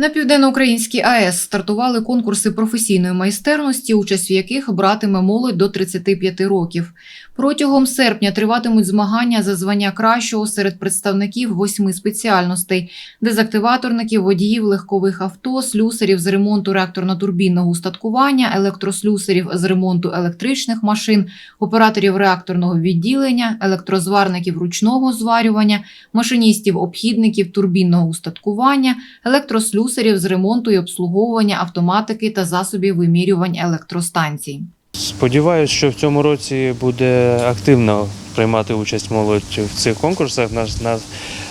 На південноукраїнській АЕС стартували конкурси професійної майстерності, участь в яких братиме молодь до 35 років. Протягом серпня триватимуть змагання за звання кращого серед представників восьми спеціальностей: дезактиваторників, водіїв легкових авто, слюсарів з ремонту реакторно-турбінного устаткування, електрослюсарів з ремонту електричних машин, операторів реакторного відділення, електрозварників ручного зварювання, машиністів обхідників турбінного устаткування, електрослюсарів з ремонту і обслуговування автоматики та засобів вимірювань електростанцій. Сподіваюсь, що в цьому році буде активно приймати участь молодь в цих конкурсах. На, на,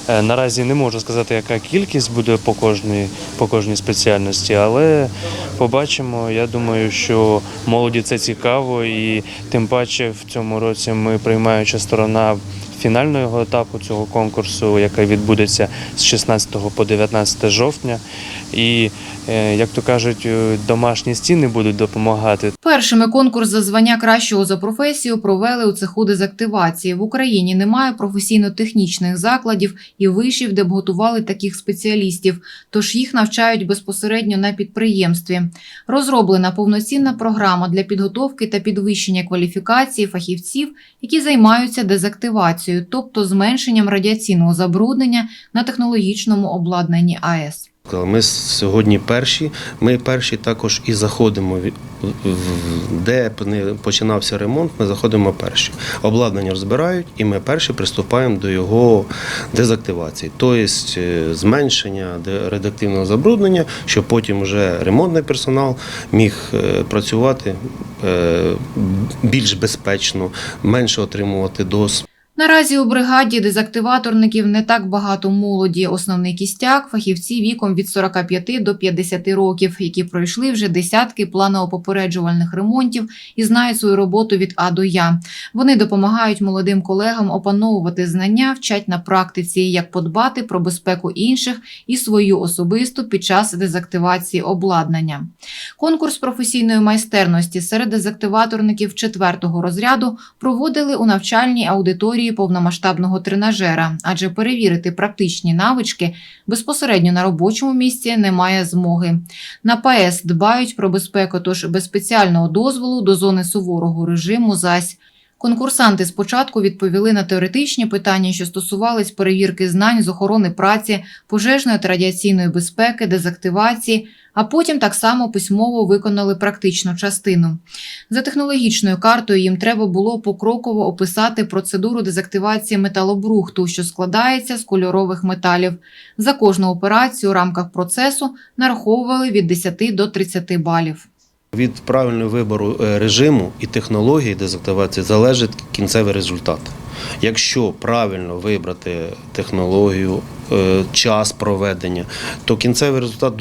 е, наразі не можу сказати, яка кількість буде по кожній, по кожній спеціальності, але побачимо. Я думаю, що молоді це цікаво, і тим паче в цьому році ми приймаюча сторона фінального етапу цього конкурсу, який відбудеться з 16 по 19 жовтня. І, е, як то кажуть, е, домашні стіни будуть допомагати. Першими конкурс за звання кращого за професію провели у цеху дезактивації. В Україні немає професійно-технічних закладів і вишів, де б готували таких спеціалістів, тож їх навчають безпосередньо на підприємстві. Розроблена повноцінна програма для підготовки та підвищення кваліфікації фахівців, які займаються дезактивацією, тобто зменшенням радіаційного забруднення на технологічному обладнанні АЕС. Ми сьогодні перші. Ми перші також і заходимо де починався ремонт. Ми заходимо перші. Обладнання розбирають, і ми перші приступаємо до його дезактивації, тобто е, зменшення радіоактивного забруднення, щоб потім вже ремонтний персонал міг е, працювати е, більш безпечно, менше отримувати доз. Наразі у бригаді дезактиваторників не так багато молоді. Основний кістяк фахівці віком від 45 до 50 років, які пройшли вже десятки планово-попереджувальних ремонтів і знають свою роботу від А до Я. Вони допомагають молодим колегам опановувати знання, вчать на практиці, як подбати про безпеку інших і свою особисту під час дезактивації обладнання. Конкурс професійної майстерності серед дезактиваторників четвертого розряду проводили у навчальній аудиторії повномасштабного тренажера, адже перевірити практичні навички безпосередньо на робочому місці немає змоги. На ПАЕС дбають про безпеку, тож без спеціального дозволу до зони суворого режиму зась. Конкурсанти спочатку відповіли на теоретичні питання, що стосувались перевірки знань з охорони праці, пожежної та радіаційної безпеки, дезактивації, а потім так само письмово виконали практичну частину. За технологічною картою їм треба було покроково описати процедуру дезактивації металобрухту, що складається з кольорових металів. За кожну операцію у рамках процесу нараховували від 10 до 30 балів. Від правильного вибору е, режиму і технології дезактивації залежить кінцевий результат. Якщо правильно вибрати технологію, е, час проведення, то кінцевий результат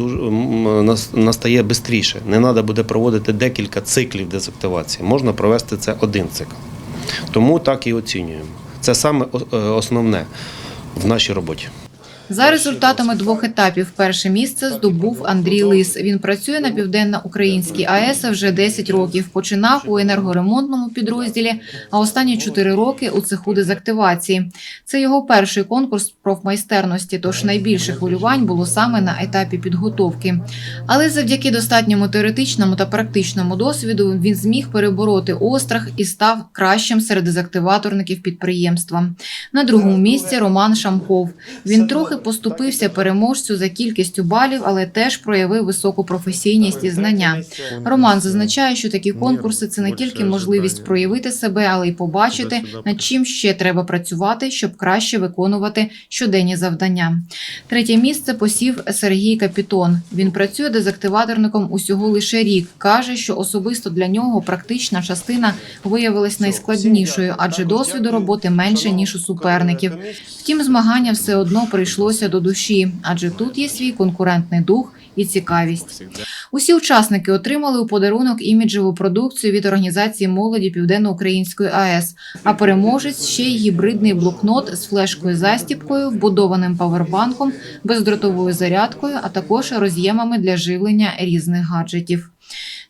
настає швидше. Не треба буде проводити декілька циклів дезактивації. Можна провести це один цикл. Тому так і оцінюємо. Це саме е, основне в нашій роботі. За результатами двох етапів перше місце здобув Андрій Лис. Він працює на південно-українській АЕС вже 10 років. Починав у енергоремонтному підрозділі, а останні 4 роки у цеху дезактивації. Це його перший конкурс профмайстерності, тож найбільше хвилювань було саме на етапі підготовки. Але завдяки достатньому теоретичному та практичному досвіду він зміг перебороти острах і став кращим серед дезактиваторників підприємства. На другому місці Роман Шамков. Він трохи поступився переможцю за кількістю балів, але теж проявив високу професійність і знання. Роман зазначає, що такі конкурси це не тільки можливість проявити себе, але й побачити, над чим ще треба працювати, щоб краще виконувати щоденні завдання. Третє місце посів Сергій Капітон. Він працює дезактиваторником усього лише рік. каже, що особисто для нього практична частина виявилась найскладнішою, адже досвіду роботи менше ніж у суперників. Втім, змагання все одно прийшлося до душі, адже тут є свій конкурентний дух і цікавість. Усі учасники отримали у подарунок іміджеву продукцію від організації молоді Південно-Української АЕС, а переможець ще й гібридний блокнот з флешкою застіпкою, вбудованим павербанком, бездротовою зарядкою, а також роз'ємами для живлення різних гаджетів.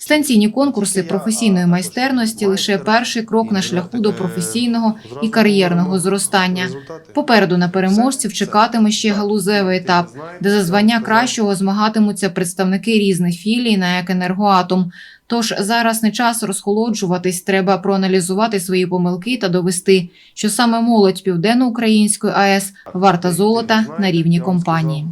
Станційні конкурси професійної майстерності лише перший крок на шляху до професійного і кар'єрного зростання. Попереду на переможців чекатиме ще галузевий етап, де за звання кращого змагатимуться представники різних філій на як енергоатом. Тож зараз не час розхолоджуватись, треба проаналізувати свої помилки та довести, що саме молодь південноукраїнської АЕС варта золота на рівні компанії.